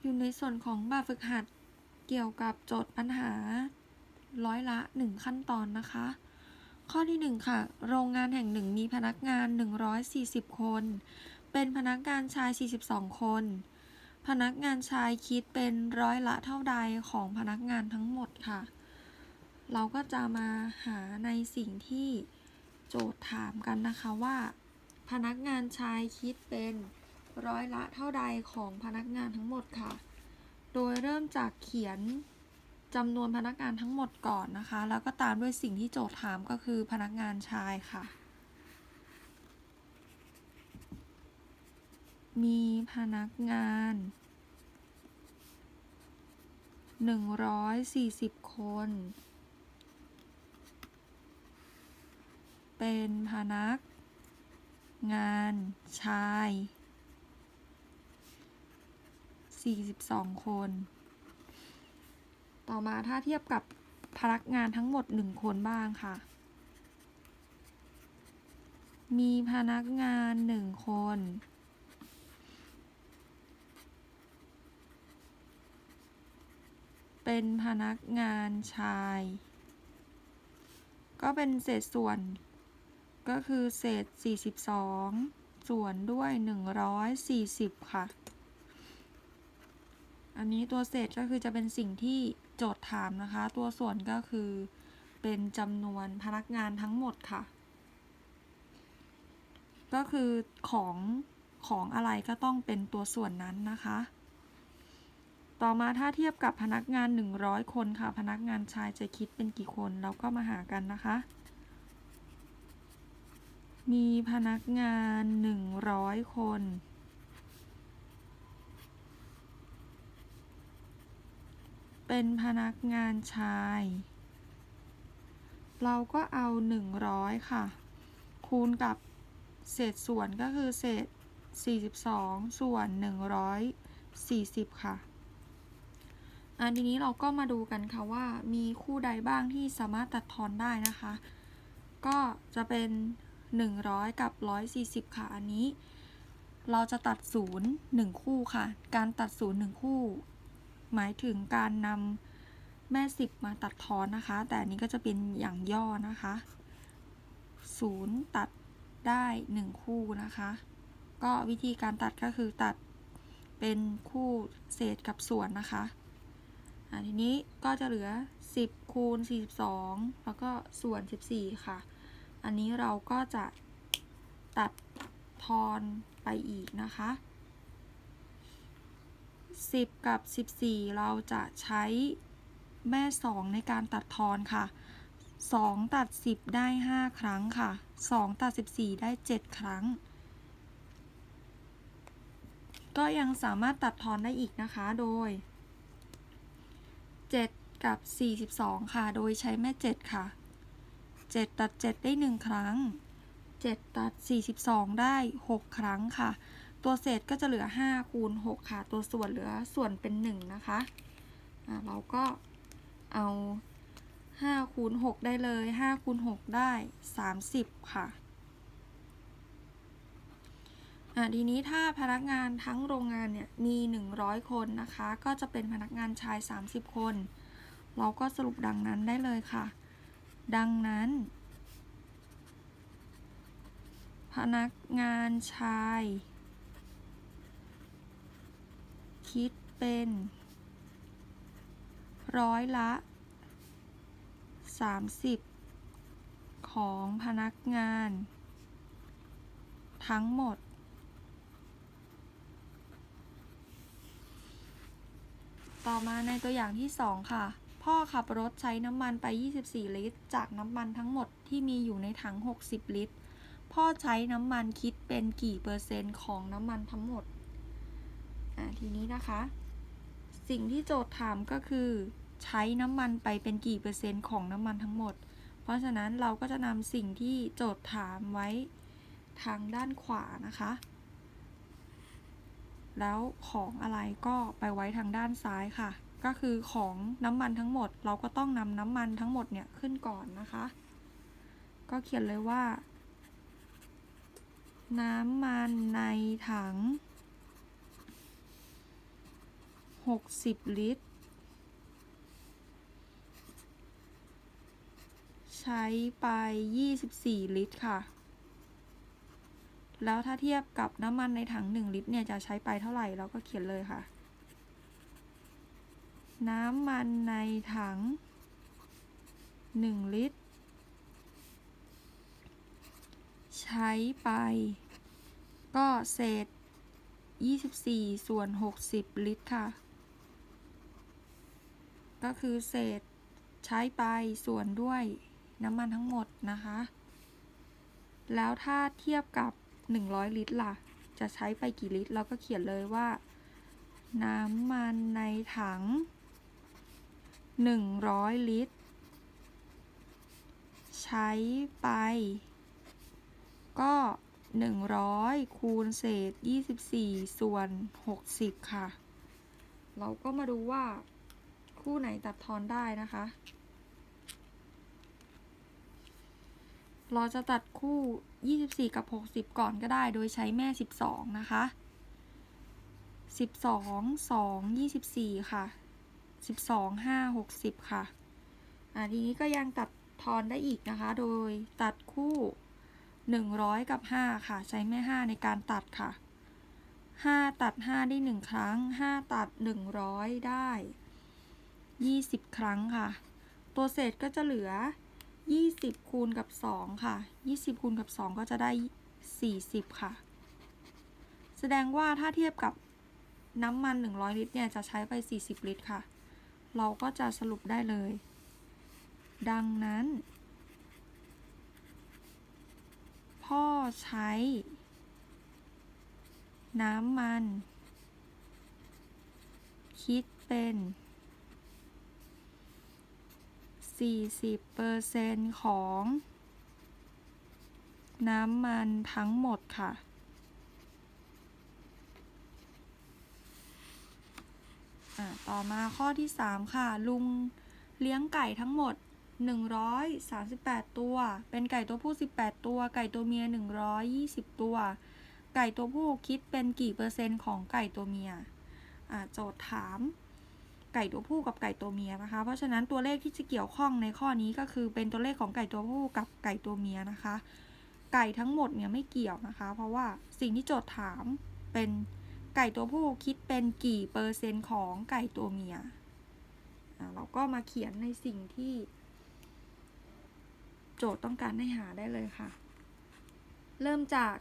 อยู่ในส่วนของแบบฝึกหัดเกี่ยวกับโจทย์ปัญหาร้อยละ 1 ขั้นตอนนะคะ ข้อที่ 1 ค่ะ โรงงานแห่งหนึ่งมีพนักงาน 140 คน เป็นพนักงานชาย 42 คน พนักงานชายคิดเป็นร้อยละเท่าใดของพนักงานทั้งหมดค่ะ เราก็จะมาหาในสิ่งที่โจทย์ถามกันนะคะว่า พนักงานชายคิดเป็น ร้อยละเท่าใดของพนักงานทั้งหมดค่ะ โดยเริ่มจากเขียนจำนวนพนักงานทั้งหมดก่อนนะคะ แล้วก็ตามด้วยสิ่งที่โจทย์ถามก็คือพนักงานชายค่ะ มีพนักงาน 140 คน เป็นพนักงานชาย 42 คน ต่อมาถ้าเทียบกับพนักงานทั้งหมด 1 คนบ้างค่ะ มีพนักงาน 1 คน เป็นพนักงานชาย ก็เป็นเศษส่วน ก็คือเศษ 42 ส่วนด้วย 140 ค่ะ อันนี้ตัวเศษก็คือจะเป็นสิ่งที่โจทย์ถามนะคะ ตัวส่วนก็คือเป็นจำนวนพนักงานทั้งหมดค่ะ ก็คือของของอะไรก็ต้องเป็นตัวส่วนนั้นนะคะ ต่อมาถ้าเทียบกับพนักงาน 100 คนค่ะ พนักงานชายจะคิดเป็นกี่คนเราก็มาหากันนะคะ มีพนักงาน 100 คน เป็นพนักงานชาย เราก็เอา 100 ค่ะ คูณกับเศษส่วนก็คือเศษ 42 ส่วน 140 ค่ะ อันทีนี้เราก็มาดูกันค่ะว่ามีคู่ใดบ้างที่สามารถตัดทอนได้นะคะ ก็จะเป็น 100 กับ 140 ค่ะ อันนี้ เราจะตัดศูนย์1คู่ค่ะ การตัดศูนย์1คู่ หมายถึงการนำแม่10มาตัดทอนนะคะ แต่นี้ก็จะเป็นอย่างย่อนะคะ0ตัดได้1คู่นะคะ ก็วิธีการตัดก็คือตัดเป็นคู่เศษกับส่วนนะคะอ่าทีนี้ก็จะเหลือ 10 คูณ 42 แล้วก็ส่วน 14 ค่ะ อันนี้เราก็จะตัดทอนไปอีกนะคะ 10 กับ 14 เราจะใช้แม่ 2 ในการตัดทอนค่ะ 2 ตัด 10 ได้ 5 ครั้งค่ะ 2 ตัด 14 ได้ 7 ครั้ง ก็ยังสามารถตัดทอนได้อีกนะคะ โดย 7 กับ 42 ค่ะ โดยใช้แม่ 7 ค่ะ 7 ตัด 7 ได้ 1 ครั้ง 7 ตัด 42 ได้ 6 ครั้งค่ะ ตัวเศษก็จะเหลือ 5 คูณ 6 ค่ะ ตัวส่วนเหลือส่วนเป็น 1 นะคะะเราก็เอา 5 คูณ 6 ได้เลย 5 คูณ 6 ได้ 30ค่ะอะทีนี้ถ้าพนักงานทั้งโรงงานเนี่ยมี 100 คนนะคะ ก็จะเป็นพนักงานชาย 30 คน เราก็สรุปดังนั้นได้เลยค่ะ ดังนั้น พนักงานชาย คิดเป็น ร้อยละ 30 ของพนักงาน ทั้งหมด ต่อมาในตัวอย่างที่ 2 ค่ะ พ่อขับรถใช้น้ำมันไป 24 ลิตร จากน้ำมันทั้งหมดที่มีอยู่ในถัง 60 ลิตร พ่อใช้น้ำมันคิดเป็นกี่เปอร์เซ็นต์ของน้ำมันทั้งหมด ทีนี้นะคะ สิ่งที่โจทย์ถามก็คือ ใช้น้ำมันไปเป็นกี่เปอร์เซ็นต์ของน้ำมันทั้งหมด เพราะฉะนั้นเราก็จะนำสิ่งที่โจทย์ถามไว้ทางด้านขวานะคะ แล้วของอะไรก็ไปไว้ทางด้านซ้ายค่ะ ก็คือของน้ำมันทั้งหมด เราก็ต้องนำน้ำมันทั้งหมดเนี่ยขึ้นก่อนนะคะ ก็เขียนเลยว่า น้ำมันในถัง หกสิบลิตร ใช้ไปยี่สิบสี่ลิตรค่ะ แล้วถ้าเทียบกับน้ำมันในถังหนึ่งลิตรเนี่ยจะใช้ไปเท่าไหร่เราก็เขียนเลยค่ะ น้ำมันในถังหนึ่งลิตร ใช้ไป ก็เศษ 24 ส่วน 60 ลิตรค่ะ ก็คือเศษใช้ไปส่วนด้วยน้ำมันทั้งหมดนะคะ แล้วถ้าเทียบกับ 100 ลิตรล่ะ จะใช้ไปกี่ลิตร เราก็เขียนเลยว่า น้ำมันในถัง 100 ลิตร ใช้ไป ก็ 100 คูณเศษ 24 ส่วน 60 ค่ะ เราก็มาดูว่า คู่ไหนตัดทอนได้นะคะ เราจะตัดคู่ 24 กับ 60 ก่อนก็ได้ โดยใช้แม่ 12 นะคะ 12 2 24 ค่ะ 12 5 60 ค่ะ อ่าทีนี้ก็ยังตัดทอนได้อีกนะคะ โดยตัดคู่ 100 กับ 5 ค่ะ ใช้แม่ 5 ในการตัดค่ะ 5 ตัด 5 ได้ 1 ครั้ง 5 ตัด 100 ได้ 20 ครั้งค่ะ ตัวเศษก็จะเหลือ 20 คูณกับ 2 ค่ะ 20 คูณกับ 2 ก็จะได้ 40 ค่ะ แสดงว่าถ้าเทียบกับน้ำมัน 100 ลิตรเนี่ย จะใช้ไป 40 ลิตรค่ะ เราก็จะสรุปได้เลย ดังนั้น พ่อใช้ น้ำมัน คิดเป็น 40%ของ น้ำมันทั้งหมดค่ะอะ ต่อมาข้อที่ 3 ค่ะ ลุงเลี้ยงไก่ทั้งหมด 138 ตัว เป็นไก่ตัวผู้ 18 ตัว ไก่ตัวเมีย 120 ตัว ไก่ตัวผู้คิดเป็นกี่เปอร์เซ็นต์ของไก่ตัวเมียอะโจทย์ถาม ไก่ตัวผู้กับไก่ตัวเมียนะคะ เพราะฉะนั้นตัวเลขที่จะเกี่ยวข้องในข้อนี้ก็คือเป็นตัวเลขของไก่ตัวผู้กับไก่ตัวเมียนะคะ ไก่ทั้งหมดเนี่ยไม่เกี่ยวนะคะ เพราะว่าสิ่งที่โจทย์ถามเป็นไก่ตัวผู้คิดเป็นกี่เปอร์เซ็นต์ของไก่ตัวเมียเราก็มาเขียนในสิ่งที่ โจทย์ต้องการให้หาได้เลยค่ะ เริ่มจาก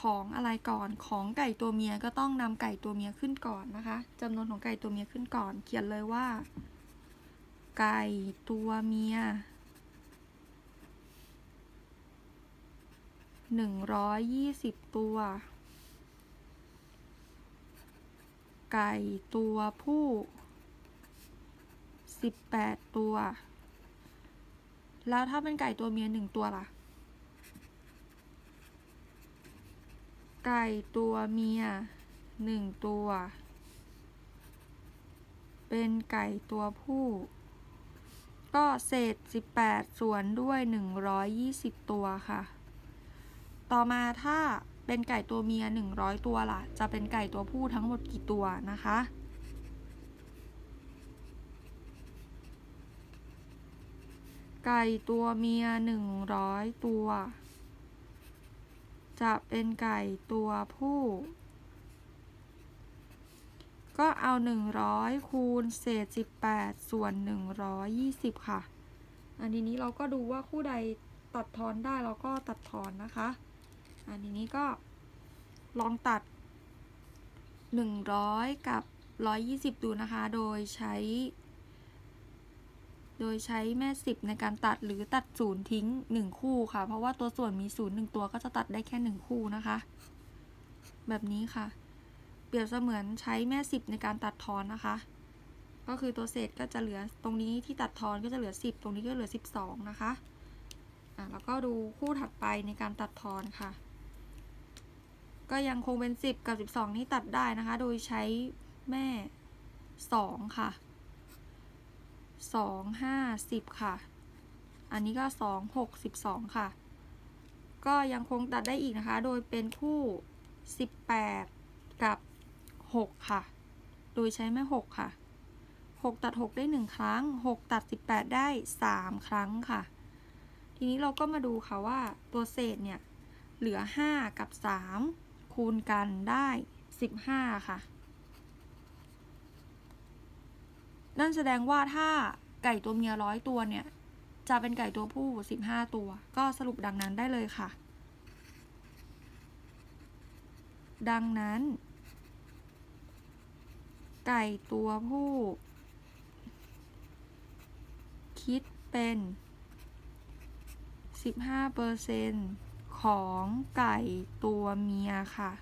ของอะไรก่อน ของไก่ตัวเมียก็ต้องนำไก่ตัวเมียขึ้นก่อนนะคะจำนวนของไก่ตัวเมียขึ้นก่อน เขียนเลยว่า ไก่ตัวเมียหนึ่งร้อยยี่สิบตัว ไก่ตัวผู้สิบแปดตัว แล้วถ้าเป็นไก่ตัวเมียหนึ่งตัวล่ะ ไก่ตัวเมียหนึ่งตัว เป็นไก่ตัวผู้ ก็เศษ 18 ส่วนด้วย 120 ตัวค่ะ ต่อมาถ้าเป็นไก่ตัวเมีย 100 ตัวล่ะ จะเป็นไก่ตัวผู้ทั้งหมดกี่ตัวนะคะ ไก่ตัวเมีย 100 ตัว จะเป็นไก่ตัวผู้ ก็เอา 100 คูณเศษ 18 ส่วน 120 ค่ะ อันทีนี้เราก็ดูว่าคู่ใดตัดทอนได้เราก็ตัดทอนนะคะ อันทีนี้ก็ลองตัด 100 กับ 120 ดูนะคะ โดยใช้ โดยใช้แม่สิบในการตัดหรือตัดศูนย์ทิ้ง 1 คู่ค่ะ เพราะว่าตัวส่วนมีศูนย์หนึ่งตัวก็จะตัดได้แค่ 1 คู่นะคะ แบบนี้ค่ะ เปรียบเสมือนใช้แม่สิบในการตัดทอนนะคะ ก็คือตัวเศษก็จะเหลือตรงนี้ที่ตัดทอนก็จะเหลือ 10 ตรงนี้ก็เหลือ 12 นะคะอะแล้วก็ดูคู่ถัดไปในการตัดทอนค่ะ ก็ยังคงเป็น 10 กับ 12 นี้ตัดได้นะคะ โดยใช้แม่ 2 ค่ะ 2 5 10ค่ะ อันนี้ก็2 6 12ค่ะ ก็ยังคงตัดได้อีกนะคะ โดยเป็นคู่18กับ6ค่ะ โดยใช้แม่หกค่ะหกตัดหกได้หนึ่งครั้งหกตัดสิบแปดได้สามครั้งค่ะ ทีนี้เราก็มาดูค่ะว่าตัวเศษเนี่ย เหลือห้ากับสามคูณกันได้สิบห้าค่ะ นั่นแสดงว่าถ้าไก่ตัวเมียร้อยตัวเนี่ย จะเป็นไก่ตัวผู้สิบห้าตัว ก็สรุปดังนั้นได้เลยค่ะ ดังนั้น ไก่ตัวผู้ คิดเป็น15%ของไก่ตัวเมียค่ะ